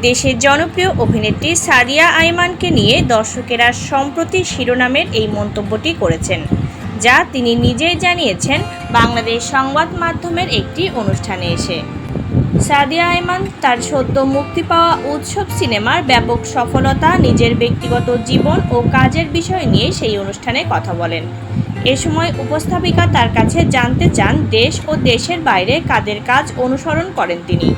দেশের জনপ্রিয় অভিনেত্রী সাদিয়া আইমানকে নিয়ে দর্শকেরা সম্প্রতি শিরোনামের এই মন্তব্যটি করেছেন, যা তিনি নিজেই জানিয়েছেন বাংলাদেশ সংবাদ মাধ্যমের একটি অনুষ্ঠানে এসে। সাদিয়া আইমান তার সদ্য মুক্তি পাওয়া উৎসব সিনেমার ব্যাপক সফলতা, নিজের ব্যক্তিগত জীবন ও কাজের বিষয় নিয়ে সেই অনুষ্ঠানে কথা বলেন। এ সময় উপস্থাপিকা তার কাছে জানতে চান, দেশ ও দেশের বাইরে কাদের কাজ অনুসরণ করেন তিনি।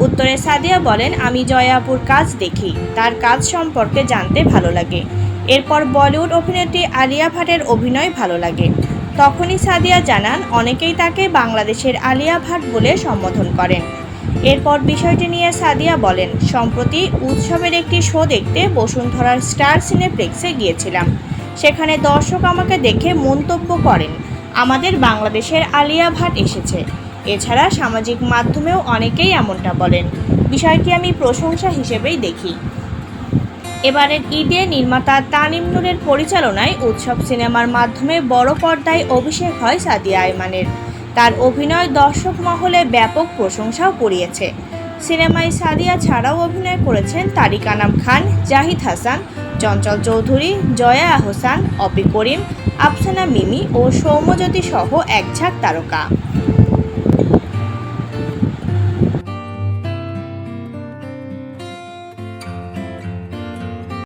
উত্তরে সাদিয়া বলেন, আমি জয়াপুর কাজ দেখি। তার কাজ সম্পর্কে জানতে ভালো লাগে। এরপর বলিউড অভিনেত্রী আলিয়া ভাটের অভিনয় ভালো লাগে। তখনই সাদিয়া জানান, অনেকেই তাকে বাংলাদেশের আলিয়া ভাট বলে সম্বোধন করেন। এরপর বিষয়টি নিয়ে সাদিয়া বলেন, সম্প্রতি উৎসবের একটি শো দেখতে বসুন্ধরার স্টার সিনেপ্লেক্সে গিয়েছিলাম। সেখানে দর্শক আমাকে দেখে মন্তব্য করেন। আমাদের বাংলাদেশের আলিয়া ভাট এসেছে। এছাড়া সামাজিক মাধ্যমেও অনেকেই এমনটা বলেন। বিষয়টি আমি প্রশংসা হিসেবেই দেখি। এবারের ঈদে নির্মাতা তানিম নূরের পরিচালনায় উৎসব সিনেমার মাধ্যমে বড় পর্দায় অভিষেক হয় সাদিয়া আয়মানের। তার অভিনয় দর্শক মহলে ব্যাপক প্রশংসাও কুড়িয়েছে। সিনেমায় সাদিয়া ছাড়াও অভিনয় করেছেন তারিক আনাম খান, জাহিদ হাসান, চঞ্চল চৌধুরী, জয়া আহসান, অপি করিম আফসানা মিমি ও সৌম্যজ্যোতি সহ এক ঝাঁক তারকা।